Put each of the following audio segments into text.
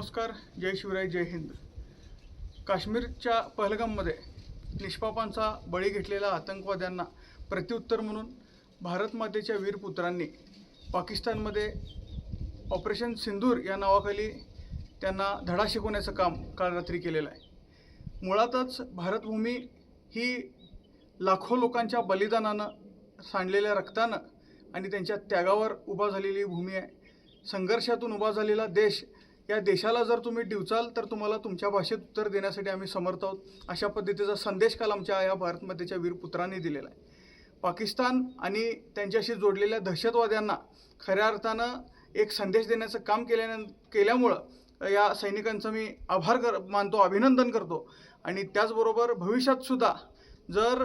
नमस्कार जय शिवराय जय हिंद. काश्मीरच्या पहलगाममध्ये निष्पापांचा बळी घेतलेल्या आतंकवाद्यांना प्रत्युत्तर म्हणून भारत मातेच्या पाकिस्तानमध्ये ऑपरेशन सिंदूर या नावाखाली त्यांना धडा शिकवण्याचं काम काल रात्री केलेलं आहे. मुळातच भारतभूमी ही लाखो लोकांच्या बलिदानानं सांडलेल्या रक्तानं आणि त्यांच्या त्यागावर उभा झालेली भूमी आहे. संघर्षातून उभा झालेला देश या देशाला जर तुम्ही डिवचाल तर तुम्हाला तुमच्या भाषेत उत्तर देण्यासाठी आम्ही समर्थ आहोत. अशा पद्धतीचा संदेश काल आमच्या या भारतमातेच्या वीर पुत्रांनी दिलेला आहे. पाकिस्तान आणि त्यांच्याशी जोडलेल्या दहशतवाद्यांना खऱ्या अर्थानं एक संदेश देण्याचं काम केल्यानं केल्यामुळं या सैनिकांचं मी आभार कर मानतो अभिनंदन करतो. आणि त्याचबरोबर भविष्यातसुद्धा जर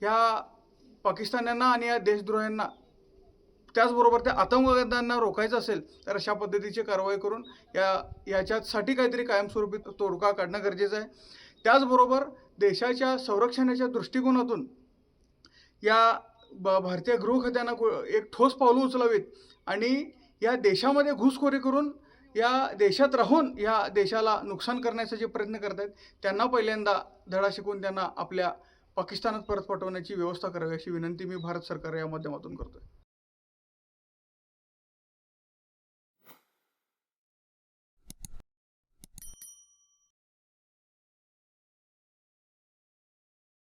ह्या पाकिस्तान्यांना आणि या देशद्रोह्यांना त्याचबरोबर त्या आतंकवाद्यांना रोखायचं असेल तर अशा पद्धतीची कारवाई करून या याच्यासाठी काहीतरी कायमस्वरूपी तोडगा काढणं गरजेचं आहे. त्याचबरोबर देशाच्या संरक्षणाच्या दृष्टिकोनातून या ब भारतीय गृहखात्यानं एक ठोस पावलं उचलावीत आणि या देशामध्ये घुसखोरी करून या देशात राहून या देशाला नुकसान करण्याचा जे प्रयत्न करत आहेत त्यांना पहिल्यांदा धडा शिकवून त्यांना आपल्या पाकिस्तानात परत पाठवण्याची व्यवस्था करावी अशी विनंती मी भारत सरकार या माध्यमातून करतो आहे